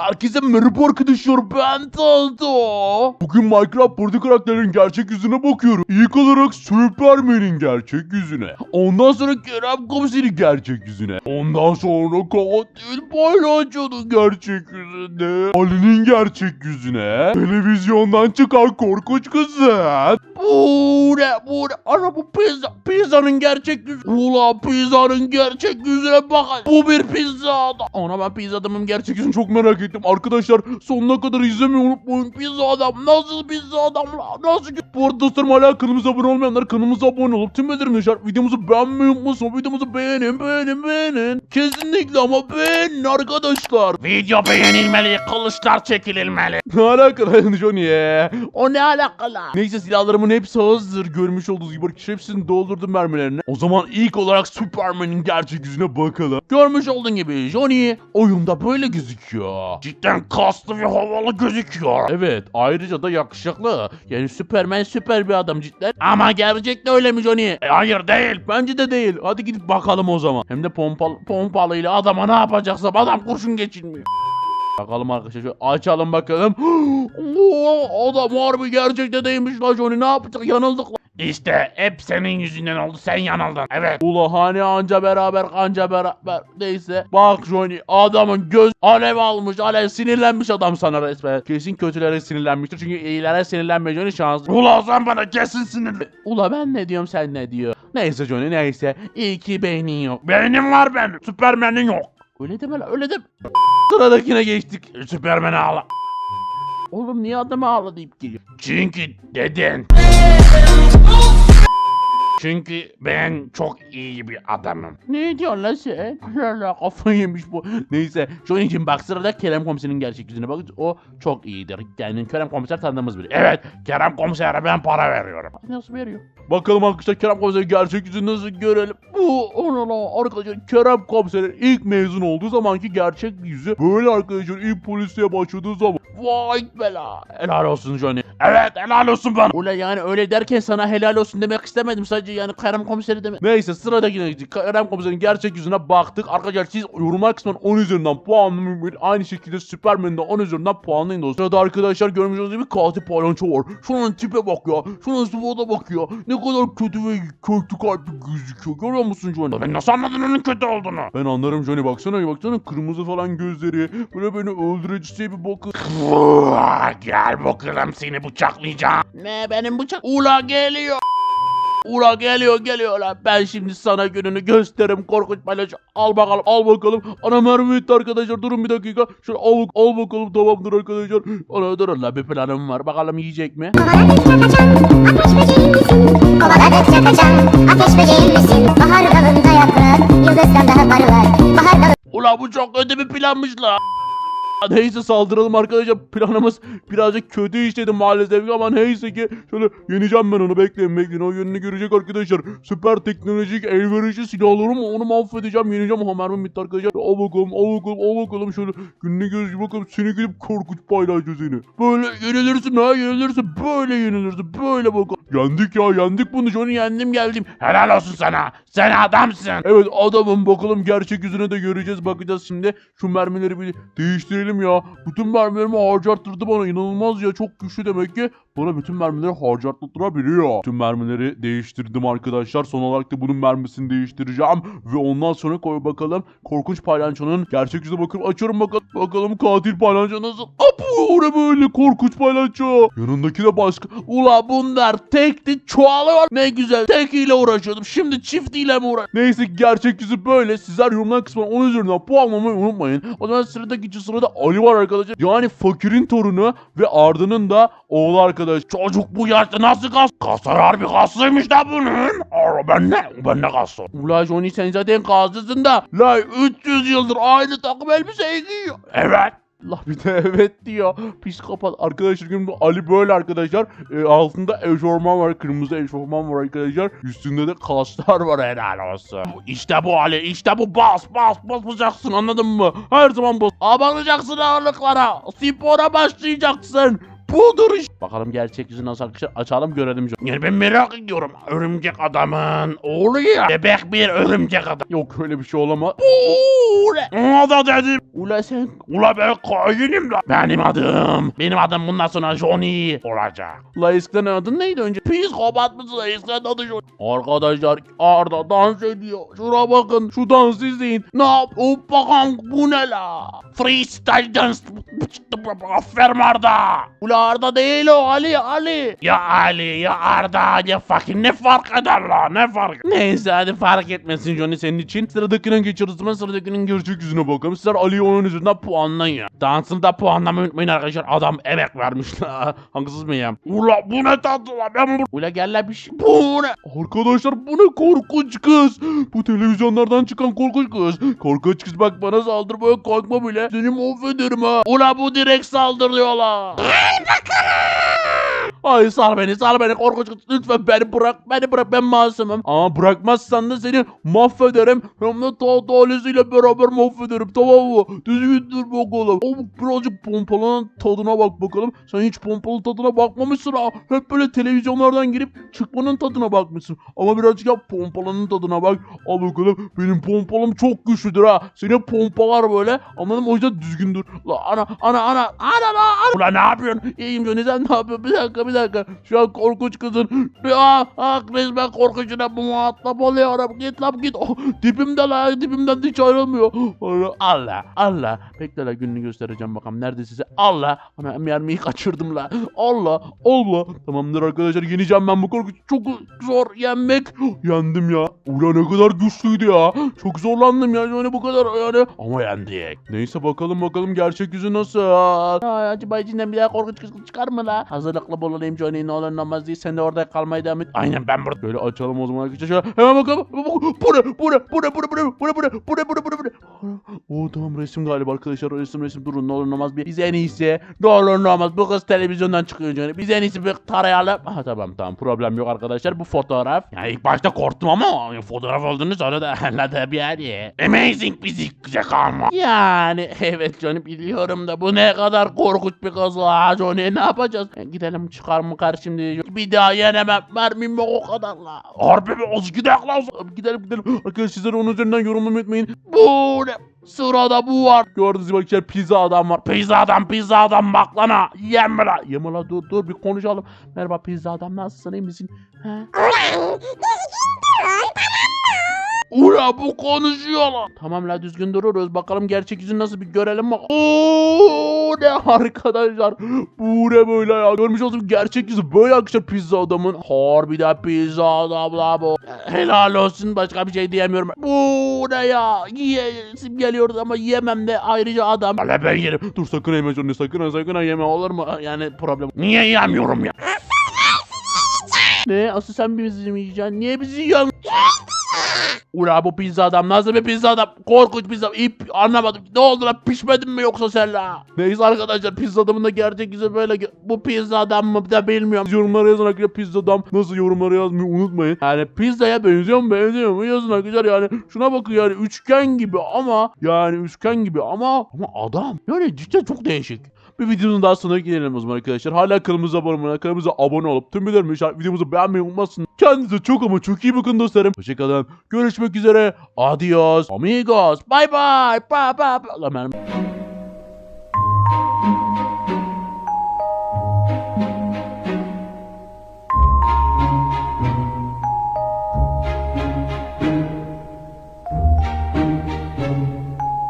Herkese merhaba arkadaşlar ben Talto. Bugün Minecraft burada karakterlerin gerçek yüzüne bakıyoruz. İlk olarak Superman'in gerçek yüzüne. Ondan sonra Kerem Komiser'in gerçek yüzüne. Ondan sonra Katil Palyaço'nun gerçek yüzüne. Ali'nin gerçek yüzüne. Televizyondan çıkan korkunç kızın. Bu ne bu ne? Ana bu pizza. Pizzanın gerçek yüzü. Ula pizzanın gerçek yüzüne bakın. Bu bir pizza. Ana ben pizza adamın gerçek yüzünü çok merak ettim. Arkadaşlar sonuna kadar izlemeyi unutmayın. Pizza adam nasıl pizza adam? Nasıl? Bu arada dostlarım hala kanalımıza abone olmayanlar kanalımıza abone olup tüm bildirimleri videomuzu beğenmeyi unutmasın. Videomuzu beğenin beğenin beğenin. Kesinlikle ama beğenin arkadaşlar. Video beğenilmeli, kılıçlar çekililmeli. Ne alakalı Johnny ya? O ne alakalı? Neyse silahlarımın hepsi hazır. Görmüş olduğunuz gibi arkadaşlar hepsini doldurdum mermilerini. O zaman ilk olarak Superman'in gerçek yüzüne bakalım. Görmüş olduğun gibi Johnny oyunda böyle gözüküyor. Cidden kaslı ve havalı gözüküyor. Evet ayrıca da yakışıklı. Yani Superman süper bir adam cidden. Ama gerçekte öyle mi Johnny? E, hayır değil. Bence de değil. Hadi gidip bakalım o zaman. Hem de pompalı, pompalıyla adama ne yapacaksam adam kurşun geçirmiyor. Bakalım arkadaşlar şöyle açalım bakalım. Oo, adam harbi gerçekte değilmiş la Johnny ne yapacak yanıldık la. İşte hep senin yüzünden oldu, sen yanıldın. Evet. Ula hani anca beraber kanca beraber neyse. Bak Johnny adamın göz alev almış alev sinirlenmiş adam sana resmen. Kesin kötülere sinirlenmiştir çünkü iyilere sinirlenme Johnny şanslı. Ula sen bana kesin sinirli. Ula ben ne diyorum sen ne diyor. Neyse Johnny neyse. İyi ki beynin yok. Beynim var benim, Süpermen'in yok. Öyle deme lan öyle deme. Sıradakine geçtik. Süpermen'e ağla. Oğlum niye adamı ağla deyip geliyor. Çünkü dedin. Çünkü ben çok iyi bir adamım. Ne diyorsun lan sen? Allah kafayı yemiş bu. Neyse. Johnny'cim bak sırada Kerem Komiser'in gerçek yüzüne bak. O çok iyidir. Yani Kerem Komiser tanıdığımız biri. Evet, Kerem komisere ben para veriyorum. Nasıl veriyor? Bakalım arkadaşlar Kerem Komiser'in gerçek yüzünü nasıl görelim. Bu ona arkadaşlar Kerem Komiser'in ilk mezun olduğu zamanki gerçek yüzü böyle arkadaşlar ilk polisliğe başladığı zaman. Vay bela. Helal olsun Johnny. Evet, helal olsun bana. Ula yani öyle derken sana helal olsun demek istemedim. Sadece yani Kerem Komiseri demek. Neyse sıradakine gittik. Kerem Komiser'in gerçek yüzüne baktık. Arkadaşlar siz yorumlar kısmından 10 üzerinden puanlayın. Aynı şekilde Superman'de 10 üzerinden puanlayın dostlar. Sırada arkadaşlar görmüş olduğunuz gibi katil palyaço var. Şunun tipe bak ya. Şunun sıvada bak ya. Ne kadar kötü ve kötü kalpli gözüküyor. Görüyor musun Johnny? Ben nasıl anladın onun kötü olduğunu? Ben anlarım Johnny baksana baksana kırmızı falan gözleri. Böyle beni öldürücüsü bir bakın. Gel bakalım seni bıçaklayacağım. Ne benim bıçak? Ula geliyor. Ula geliyor geliyor lan. Ben şimdi sana gününü gösteririm korkunç palyaço. Al bakalım al bakalım. Ana mermi bitti arkadaşlar durun bir dakika. Şöyle al, al bakalım tamamdır arkadaşlar. Ana durun la bir planım var. Bakalım yiyecek mi? Kovaladıkça kaçan ateş böceğim misin? Kovaladıkça kaçan ateş böceğim misin? Bahar dalında yaprak yıldızdan daha parlar. Bahar dalında Ula bu çok kötü bir planmış la. Neyse saldıralım arkadaşlar. Planımız birazcık kötü işledi maalesef ama neyse ki şöyle yeneceğim ben onu bekleyin bekleyin. O yönünü görecek arkadaşlar. Süper teknolojik elverişli silahlarımla onu mahvedeceğim. Yeneceğim ama mermim bitti arkadaşlar. Al bakalım al bakalım al bakalım şöyle gününü gözcü bakalım seni gidip korkunç paylaşacağız seni. Böyle yenilirsin ha yenilirsin böyle yenilirsin böyle bakalım. Yendik ya yendik bunu Johnny yendim geldim. Helal olsun sana. Sen adamsın. Evet adamım bakalım gerçek yüzüne de göreceğiz bakacağız şimdi. Şu mermileri bir değiştirelim ya. Bütün mermilerimi harcattırdı bana inanılmaz ya çok güçlü demek ki. Bana bütün mermileri harcattırabiliyor. Bütün mermileri değiştirdim arkadaşlar. Son olarak da bunun mermisini değiştireceğim. Ve ondan sonra koy bakalım. Korkunç palyaçonun gerçek yüzüne bakıp açıyorum bakalım. Bakalım katil palyaço nasıl? Apu böyle korkunç palyaço. Yanındaki de başka. Ula bunlar tekti çoğalıyor. Ne güzel. Tekiyle uğraşıyordum. Şimdi çiftiyle mi uğraş? Neyse gerçek yüzü böyle. Sizler yorumlar kısmına 10 üzerinden puanlamayı unutmayın. O zaman sıradaki sırada Ali var arkadaşlar. Yani fakirin torunu ve Arda'nın da oğlu arkadaş. Çocuk bu yaşta nasıl kas? Kaslar harbi kaslıymış da bunun. Aa, ben ne? Ben ne kaslı? Ula Johnny sen zaten gazlısın da. La 300 yıldır aynı takım elbise giyiyor. Evet. Allah bir de evet diyor. Psikopat. Arkadaşlar gün Ali böyle arkadaşlar. E, altında eşofman var. Kırmızı eşofman var arkadaşlar. Üstünde de kaslar var helal olsun. İşte bu Ali. işte bu bas bas basacaksın anladın mı? Her zaman bas. Abanacaksın ağırlıklara. Spora başlayacaksın. Budur işte. Bakalım gerçek yüzü nasıl arkadaşlar açalım görelim. Yani ben merak ediyorum. Örümcek adamın oğlu ya. Bebek bir örümcek adam. Yok öyle bir şey olamaz. Ule. O da dedim. Ula sen Ula ben kainim la. Benim adım. Benim adım bundan sonra Johnny olacak. La eskiden adın neydi önce? Psikopat mısın? Eskiden adı şu. Arkadaşlar Arda dans ediyor. Şuna bakın. Şu dansı izleyin. Ne yap? Hop bakalım bu ne la? Freestyle dance. Aferin Arda. Ula Arda değil o Ali Ali. Ya Ali ya Arda ya fakir ne fark eder la ne fark Neyse hadi fark etmesin Johnny senin için. Sıradakine geçiyoruz. zaman sıradakinin gerçek yüzüne bakalım. Sizler Ali'yi onun üzerinden puanlayın. Dansını da puanlamayı unutmayın arkadaşlar. Adam emek vermiş la. Haksız mıyım? Ula bu ne tatlı la ben bu Ula gel la bir şey. Bu ne? Arkadaşlar bu ne korkunç kız. Bu televizyonlardan çıkan korkunç kız. Korkunç kız bak bana saldırmaya korkma bile. Seni mahvederim ha. Ula bu direkt saldırıyor la. Fuck Ay sal beni sal beni korkunç. Lütfen beni bırak beni bırak ben masumum. Ama bırakmazsan da seni mahvederim. Hem de ta talesiyle beraber mahvederim tamam mı? Düzgün dur bakalım. O birazcık pompalının tadına bak bakalım. Sen hiç pompalı tadına bakmamışsın ha. Hep böyle televizyonlardan girip çıkmanın tadına bakmışsın. Ama birazcık ya pompalının tadına bak. Al bakalım benim pompalım çok güçlüdür ha. Seni pompalar böyle. Anladın mı? O yüzden düzgün dur. La ana ana ana ana la ana. Ula ne yapıyorsun? İyiyim Johnny sen ne yapıyorsun? Bir dakika bir dakika. Şu an korkunç kızın. Ah ah resmen korkunçuna bu muhatap oluyorum. Git lan git. Oh, dibimde la dibimden hiç ayrılmıyor. Allah Allah. Bekle la gününü göstereceğim bakalım. Nerede size? Allah. Ana mermiyi kaçırdım la. Allah. Allah. Tamamdır arkadaşlar yeneceğim ben bu korkunç. Çok zor yenmek. Yendim ya. Ulan ne kadar güçlüydü ya. Çok zorlandım ya. Yani bu kadar yani. Ama yendik. Neyse bakalım bakalım gerçek yüzü nasıl? Ay, acaba içinden bir daha korkunç kız çıkar mı la? Hazırlıklı bulunayım Johnny ne olur ne diye sen de orada kalmaya devam et. Aynen ben burada. Böyle açalım o zaman arkadaşlar. Şöyle Hemen bakalım. Bu ne? Bu ne? Bu ne? Bu ne? Bu ne? Bu ne? Bu ne? Bu ne? Bu ne? Oo tamam resim galiba arkadaşlar. Resim resim durun ne olur ne olmaz bir. Biz en iyisi. Ne olur ne olmaz. Bu kız televizyondan çıkıyor Johnny. Biz en iyisi bir tarayalım. Ha tamam tamam problem yok arkadaşlar. Bu fotoğraf. Ya ilk başta korktum ama fotoğraf olduğunu sonra da anladım yani. Amazing fizik zekam. Yani evet Johnny biliyorum da bu ne kadar korkunç bir kız la Johnny ne yapacağız? Gidelim çıkar mı kar şimdi? Bir daha yenemem. Mermim yok o kadar la. Harbi bir az gidelim. Abi gidelim gidelim. Arkadaşlar onun üzerinden yorumlamayı unutmayın. Bu ne? Sırada bu var. Gördüğünüz gibi arkadaşlar pizza adam var. Pizza adam pizza adam bak lan ha. Yeme la dur dur bir konuşalım. Merhaba pizza adam nasılsın iyi misin? He? Ula bu konuşuyor lan. Tamam la düzgün dururuz. Bakalım gerçek yüzünü nasıl bir görelim bak. Oo ne arkadaşlar. Bu ne böyle ya. Görmüş olduğunuz gerçek yüzü böyle arkadaşlar pizza adamın. Harbiden pizza adam la bu. Helal olsun başka bir şey diyemiyorum. Bu ne ya. Yiyesim geliyordu ama yemem de ayrıca adam. Valla ben yerim. Dur sakın yeme Johnny sakın ha, sakın ha yeme olur mu? Yani problem. Niye yemiyorum ya? Ne? Asıl sen bizi mi yiyeceksin? Niye bizi yiyorsun? Ula bu pizza adam nasıl bir pizza adam? Korkunç pizza İp anlamadım. Ne oldu lan pişmedin mi yoksa sen la? Neyse arkadaşlar pizza adamın da gerçek yüzü böyle. Bu pizza adam mı da bilmiyorum. Yorumlara yazın arkadaşlar pizza adam nasıl yorumlara yazmayı unutmayın. Yani pizzaya benziyor mu benziyor mu yazın arkadaşlar yani. Şuna bakın yani üçgen gibi ama yani üçgen gibi ama ama adam. Yani cidden çok değişik. Bir videonun daha sonuna gelelim o zaman arkadaşlar. Hala kanalımıza abone olmayı, kanalımıza abone olup tüm bildirimleri işaret videomuzu beğenmeyi unutmasın. Kendinize çok ama çok iyi bakın dostlarım. Hoşçakalın. Görüşmek üzere. Adios. Amigos. Bye bye. Bye bye. bye.